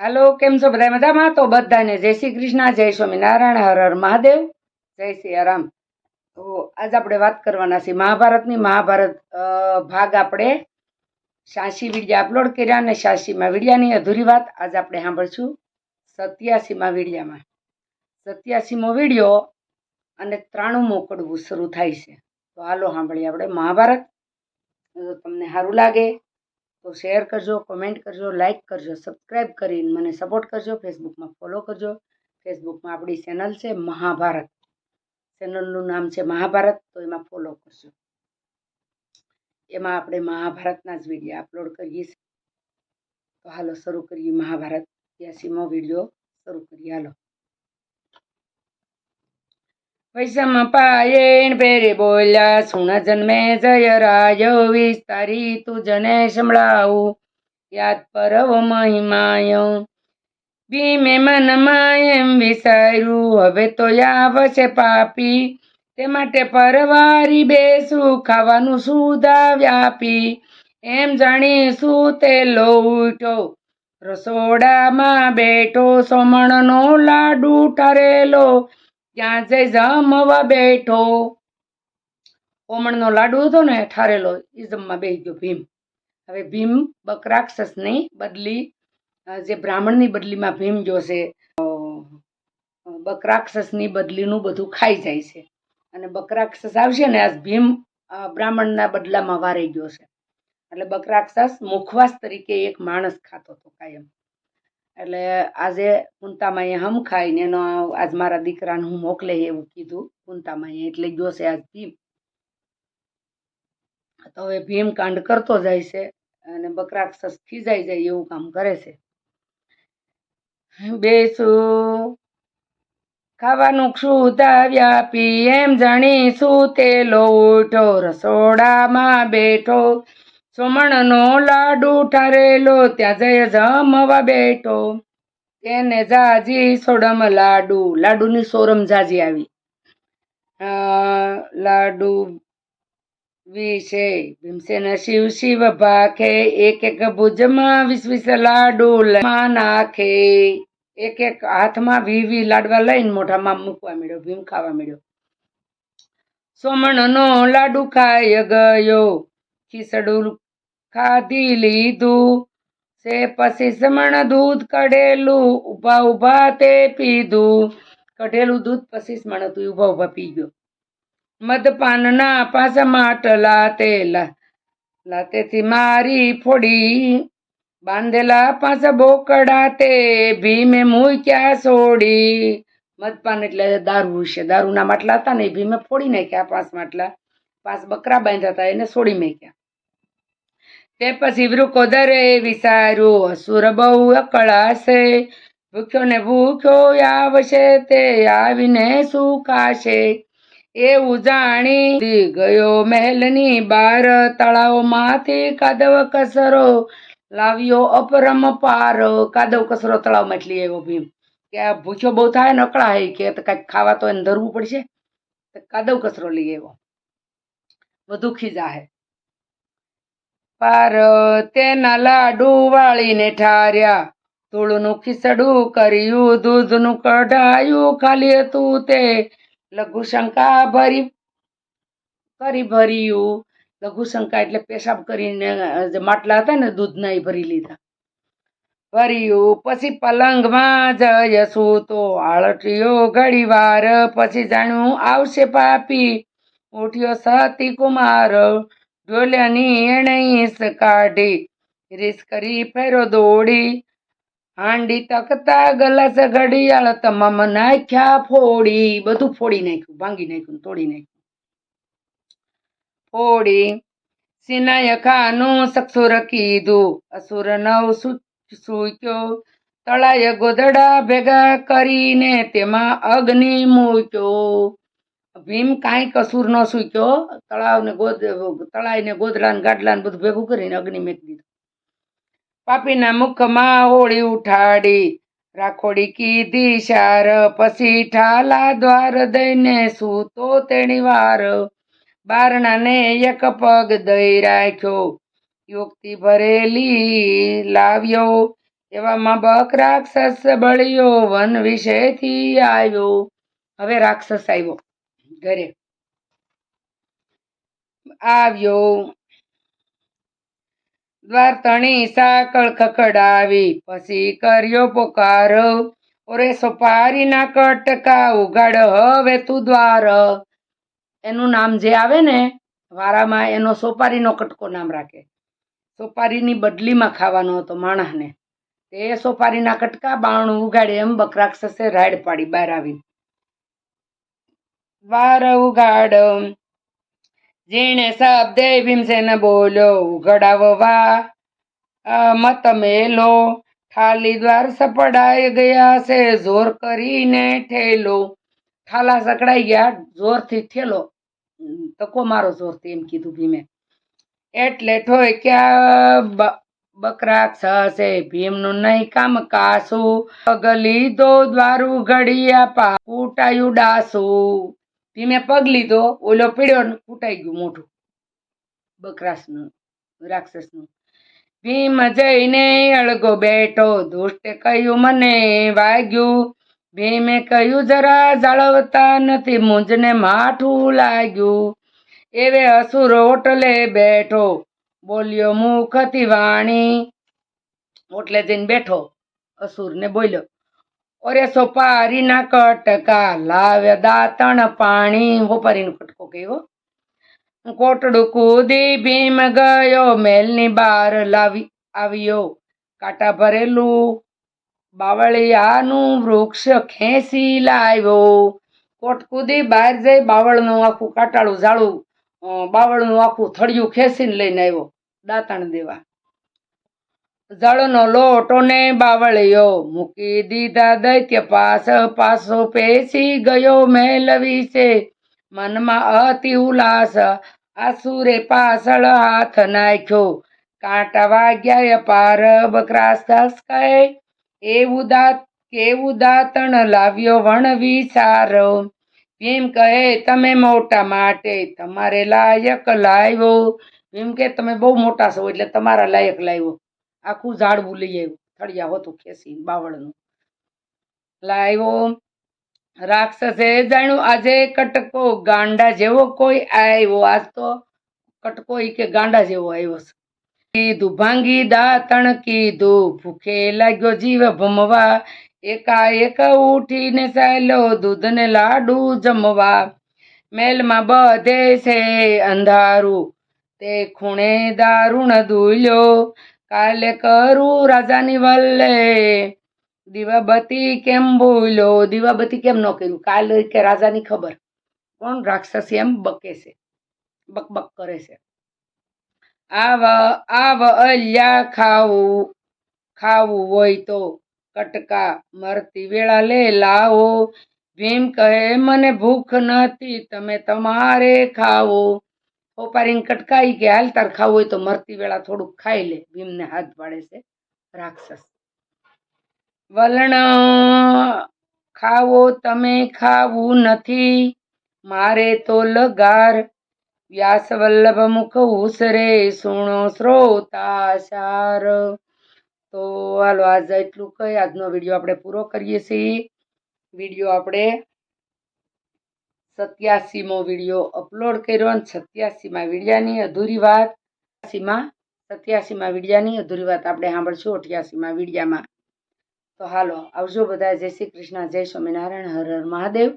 હાલો, કેમ છો બધા મજામાં? તો બધાને જય શ્રી કૃષ્ણ, જય સ્વામિનારાયણ, હર હર મહાદેવ, જય શ્રી રામ તો આજ આપણે વાત કરવાના છે મહાભારતની. મહાભારત ભાગ આપણે સાસી વિડિયા અપલોડ કર્યા અને સાસીમાં વિડિયાની અધૂરી વાત આજ આપણે સાંભળશું. સત્યાસીમાં વિડિયામાં. સત્યાસીમો વિડિયો અને ત્રાણું મોકડવું શરૂ થાય છે. તો હાલો સાંભળીએ આપણે મહાભારત. તમને સારું લાગે. તો શેર કરજો કોમેન્ટ કરજો લાઈક કરજો સબસ્ક્રાઈબ કરીને મને સપોર્ટ કરજો. ફેસબુકમાં ફોલો કરજો. ફેસબુકમાં આપણી ચેનલ છે મહાભારત. ચેનલનું નામ છે મહાભારત, તો એમાં ફોલો કરજો. એમાં આપણે મહાભારતના જ વીડિયો અપલોડ કરીએ તો હાલો, શરૂ કરીએ મહાભારત. ત્યાસીમો વીડિયો શરૂ કરીએ. હાલો. વૈષમ પાયેણ પેરે બોલ્યા, સુણ જન્મે જય રાજ વિસ્તારી તું જને સંભળાવું, યાદ પરવ મહિમાય. ભીમે મનમાં એમ વિચાર્યું હવે તો આવશે પાપી, તે માટે પરવારી બેસું, ખાવાનું સુધા વ્યાપી, એમ જાણી શું તે લો ઉઠ્યો રસોડામાં બેઠો, સોમણનો લાડુ ઠારેલો ત્યાં જઈ જમવા બેઠો. ઓમણનો લાડુ હતો ને, ઠારેલો એ જમવા બેસી ગયો ભીમ. હવે ભીમ બકરાક્ષસની બદલી જે બ્રાહ્મણની બદલીમાં ભીમ જોશે બકરાક્ષસની બદલીનું બધું ખાઈ જાય છે. અને બકરાક્ષસ આવશે ને, આજ ભીમ બ્રાહ્મણના બદલામાં વારાઈ ગયો છે. એટલે બકરાક્ષસ મુખવાસ તરીકે એક માણસ ખાતો હતો કાયમ. એટલે આજે કુંતામાએ હમ ખાઈને એનો આજ મારા દીકરાને હું મોકલે એવું કીધું. કુંતામાએ એટલે છે આજ ભીમ. તો હવે ભીમ કાંડ કરતો જાય છે અને બકરાક્ષસ ખીજાઈ જાય એવું કામ કરે છે. બેસું. ખાવાનું ક્ષુધા વ્યાપી એમ જાણીશું તે તે લોઠો રસોડામાં બેઠો. સોમણનો લાડુ ઠારેલો, ત્યાં જય જમવા બેઠો. તેને જાજી સોડમ લાડુ, લાડુની સોરમ જાજી આવી. લાડુ વિશે ભીમસેન શિવ શિવ ભાખે એક એક ભુજમાં વીસ વીસ લાડુ નાખે. એક એક હાથમાં વી લાડવા લઈને મોઢામાં મૂકવા મળ્યો ભીમ ખાવા મળ્યો સોમણનો લાડુ ખાઈ ગયો. ખીસડું ખાધી લીધું. છે પછી સમણ દૂધ કઢેલું, ઊભા ઊભા તે પીધું. કઢેલું દૂધ પછી સમણ હતું, ઊભા ઊભા પી ગયો. મદપાનના પાસમાં ટલા તેલા, લાતેથી મારી ફોડી. બાંધેલા પાસ બોકડા તે ભીમે મૂક્યા સોડી. મદપાન એટલે દારૂ છે દારૂના માટલા હતા ને ભીમે ફોડી નાખ્યા પાંચ માટલા. પાંચ બકરા બાંધ્યા હતા, એને સોડી મૂક્યા તે પછી વૃકોદરે વિચાર્યું અસુર બહુ અકળાશે. ભૂખ્યો ને ભૂખ્યો આવશે, તે આવીને સુકાશે. એવું જાણી ગયો મહેલની બાર, તળાવમાંથી કાદવ કસરો લાવ્યો અપરમ પાર. કાદવ કસરો તળાવમાં એટલી આવ્યો ભીમ. કે આ ભૂખ્યો બહુ થાય ને અકળાય કે તો કાંઈક ખાવા તો એને ધરવું પડશે. કાદવ કસરો લઈ આવ્યો. વધુ ખીજાહે. પાર, તેના લાડુ વાળીને ઠાર્યા. ધૂળનું ખીસડું કર્યું, દૂધનું કઢાયું, ખાલી હતું તે. લઘુશંકા ભરી, કરી ભર્યું. લઘુશંકા એટલે પેશાબ કરીને, જે માટલા હતા ને, દૂધના એ ભરી લીધા. ભર્યું, પછી પલંગમાં જય સૂતો આળટીયો ઘડી વાર. પછી જાણ્યું, આવશે પાપી. ઉઠ્યો સતી કુમાર. ઢોલ્યાની એણે કાઢી, રીસ કરી ફેરો દોડી. હાંડી તકતા ગલાસ ઘડિયાળ તમામ નાખ્યા ફોડી. બધું ફોડી નાખ્યું, ભાંગી નાખ્યું તોડી નાખ્યું. ફોડી. સિનાય ખાનું સક્ષુર કીધું, અસુર નવ સૂક્યો. તળાય ગોદડા ભેગા કરીને તેમાં અગ્નિ મૂક્યો. ભીમ કાંઈ કસૂર ન સૂક્યો. તળાવને ગોદ, તળાઈને ગોદડાને ગાડલાને બધું ભેગું કરીને અગ્નિ મેક દીધું. પાપીના મુખમાં હોળી ઉઠાડી, રાખોડી કીધી શાર, પછી ઠાલા દ્વાર દઈને સૂતો તેણી વાર. બારણાને એક પગ દઈ રાખ્યો યોગથી ભરેલી લાવ્યો. એવામાં બક રાક્ષસ બળ્યો વન વિશેથી આવ્યો. હવે રાક્ષસ આવ્યો. ઘરે. આવ્યો. દ્વાર તણી સાકળ ખખડાવી. પછી કર્યો પોકાર. ઓરે સોપારીના કટકા ઉગાડ હવે તું દ્વાર. એનું નામ જે આવે ને, વારામાં એનો સોપારીનો કટકો નામ રાખે. સોપારીની બદલીમાં ખાવાનો હતો માણસને. તે સોપારીના કટકા બાણું ઉગાડે એમ બકરાક્ષસે રાડ પાડી બહાર આવી દ્વાર ઉગાડ જેણે શબ્દે ભીમસેન ઉઘડાવવા વા મત મેલો. ખાલી દ્વાર સપડાઈ ગયા છે, જોર કરીને ઠેલો. થાલા સકડાઈ ગયા, જોરથી ઠેલો. તકો મારો જોરથી, એમ કીધું ભીમે. એટલે ઠોક્યા બ- ભીમ ભીમનું નહીં કામ કાસું. પગ લીધો દ્વારું ઘડિયા પા, કૂટાયું ડાસું. ભીમે પગ લીધો, ઓલો પીડ્યો ને કૂટાઈ ગયું મોઢું. બકરાસનું, રાક્ષસનું. ભીમ જઈને અળગો બેઠો, દુષ્ટે કહ્યું મને વાગ્યું. ભીમે કહ્યું, જરા જાળવતા નથી, મુંજને માઠું લાગ્યું. એવે અસુર ઓટલે બેઠો, બોલ્યો, મુખથી વાણી. ઓટલે જઈને બેઠો, અસુરને બોલ્યો સોપારીના કટકા લાવ્યા દાંતણ પાણી. હોપારીનો કટકો કહેવો કોટડું કૂદી ભીમ ગયો મહેલની બહાર લાવી આવ્યો. કાંટા ભરેલું બાવળિયાનું વૃક્ષ ખેંચી લાવ્યો. કોટ કૂદી બહાર જઈ બાવળનું આખું કાંટાળું ઝાડું બાવળનું આખું થળિયું ખેંચીને લઈને આવ્યો. દાંતણ દેવા. જળનો લોટો ને બાવળિયો મૂકી દીધા દૈત્ય પાસ પાસો પેસી ગયો મેલવી વિશે. મનમાં અતિ ઉલ્લાસ, આસુરે પાછળ હાથ નાખ્યો. કાંટા વાગ્યા પાર બકરાસ કહે એવું દાંત, કેવું દાંતણ લાવ્યો વણ વિચારો ભીમ કહે, તમે મોટા માટે તમારે લાયક લાવ્યો. ભીમ કે, તમે બહુ મોટા છો, એટલે તમારા લાયક લાવ્યો. આખું ઝાડવું લઈ આવ્યું. થળિયા હોતું ખેસી બાવળનું. લાવ્યો રાક્ષસે જાણ્યું, આજે કટકો ગાંડા જેવો કોઈ આવ્યો. આજ તો કટકો ઈ કે ગાંડા જેવો આવ્યો છે. કીધું, ભાંગી દાંતણ કીધું, ભૂખે લાગ્યો જીવ ભમવા. એકાએક ઉઠીને ચાલ્યો દૂધને લાડુ જમવા. મેલમાં બધે છે અંધારું. તે ખૂણે દારૂણ દુલ્યો. કાલે કરું રાજાની વલ્લે. દીવાબત્તી કેમ બોલ્યો? દીવાબતી કેમ ન કર્યું? કાલે કે રાજાની ખબર. કોણ રાક્ષસી એમ બકે છે? બકબક કરે છે. આવ આવ અલ્યા ખાવું ખાવું હોય તો કટકા મરતી વેળા લે લાવો. ભીમ કહે, મને ભૂખ નથી, તમે તમારે ખાવો ઓપારીને કટકાઈ કે, હાલ તાર ખાવું હોય તો મરતી વેળા થોડુંક ખાઈ લે. ભીમને હાથ પાડે છે રાક્ષસ. વલણ, ખાવો તમે, ખાવું નથી. મારે તો લગાર. વ્યાસ વલ્લભ મુખ ઉસરે સુણો શ્રોતાચાર. તો હાલો, આજ એટલું કહી. આજનો વીડિયો આપણે પૂરો કરીએ છીએ. વીડિયો આપણે સત્યાસીમો વીડિયો અપલોડ કર્યો અને સત્યાસીમાં વિડિયાની અધૂરી વાત. સત્યાસીમાં સત્યાસીમાં વિડિયાની અધૂરી વાત આપણે સાંભળશું અઠ્યાસીમાં વિડિયામાં. તો હાલો, આવજો બધા. જય શ્રી કૃષ્ણ, જય સ્વામિનારાયણ, હર હર મહાદેવ.